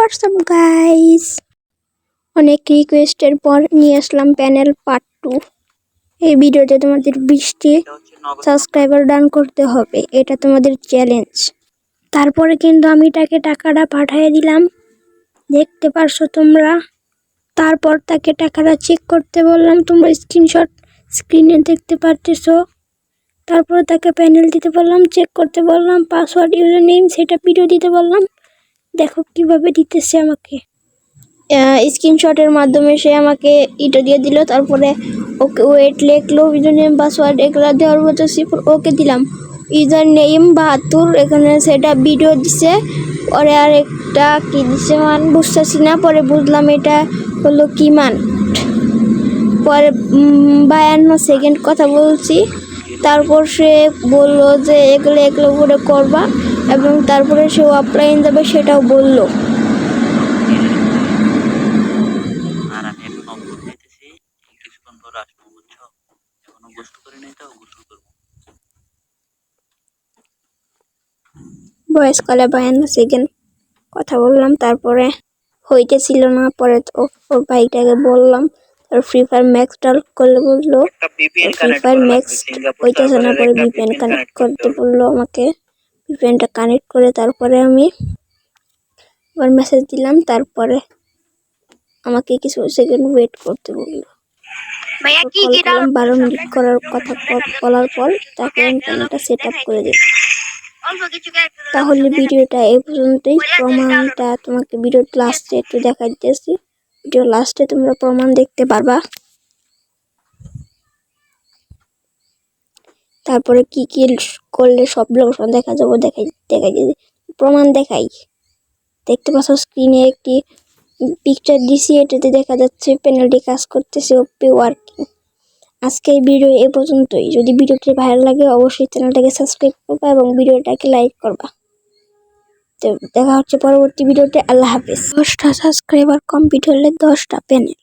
WhatsApp guys অনেক রিকোয়েস্টের পর নিয়ে আসলাম প্যানেল পার্ট টু এই ভিডিওতে তোমাদের বৃষ্টি সাবস্ক্রাইবার ডান করতে হবে, এটা তোমাদের চ্যালেঞ্জ তারপরে কিন্তু আমি তাকে টাকাটা পাঠিয়ে দিলাম। দেখতে পারছ তোমরা? তারপর তাকে টাকাটা চেক করতে বললাম, তোমরা স্ক্রিনশট স্ক্রিনে দেখতে পারতেছো? তারপরে তাকে প্যানেল দিতে বললাম চেক করতে বললাম পাসওয়ার্ড ইউজার নেম সেটা ভিডিও দিতে বললাম। দেখো কীভাবে দিতেছে আমাকে। স্ক্রিনশটের মাধ্যমে সে আমাকে ইটা দিয়ে দিল, তারপরে ওকে ওয়েট লিখলো ইউজার নেম পাসওয়ার্ড এগুলো দেওয়ার মতো ওকে দিলাম। ইউজার নেম বাহাত্তর, এখানে সেটা ভিডিও দিছে, পরে আর একটা কি দিছে মান বুঝতেছি না, পরে বুঝলাম এটা হলো কি মান। পরে বায়ান্ন সেকেন্ড কথা বলছি, তারপর সে বলল যে এগুলো এগুলো করে করবা। এবং তারপরে সে অফলাইন যাবে সেটাও বলল। আর আমি এখন অঙ্কুর খাইতেছি কিছুক্ষণ পর আসব বুঝছ? এখনও গোসল করি নাই তো গোসল করব। ভয়েস কলে বায়ান্ন সেকেন্ড কথা বললাম তারপরে হইতেছিল না পরে তো ওর ভাইটাকে বললাম তার ফ্রি ফায়ার ম্যাক্স ডাল করলে বলল ফ্রি ফায়ার ম্যাক্স হইতেছে না পরে ভিপিএন কানেক্ট করতে বলল আমাকে। ভিপিএনটা কানেক্ট করে তারপরে আমি আবার মেসেজ দিলাম তারপরে আমাকে কিছু সেকেন্ড ওয়েট করতে বলল। বারো মিনিট করার কথা বলার পর তাকে ইন্টারনেটটা সেট আপ করে ক্যারেক্টার তাহলে ভিডিওটা এই পর্যন্তই। প্রমাণটা তোমাকে ভিডিওর লাস্টে একটু দেখা দিতেছি। ভিডিও লাস্টে তোমরা প্রমাণ দেখতে পারবা। তারপরে কি কি করলে সব লোকেশন দেখা যাব, দেখাই দেখাই প্রমাণ দেখাই। দেখতে পাচ্ছ স্ক্রিনে একটি পিকচার দিছি, এটাতে দেখা যাচ্ছে পেনাল্টি কাজ করতেছে ওপি ওয়ার্কিং আজকে এই ভিডিও এ পর্যন্তই। যদি ভিডিওটি ভালো লাগে, অবশ্যই চ্যানেলটাকে সাবস্ক্রাইব করবা এবং ভিডিওটাকে লাইক করবা। তো দেখা হচ্ছে পরবর্তী ভিডিওতে আল্লাহ হাফেজ। দশটা সাবস্ক্রাইবার কমপ্লিট হলে দশটা প্যানেল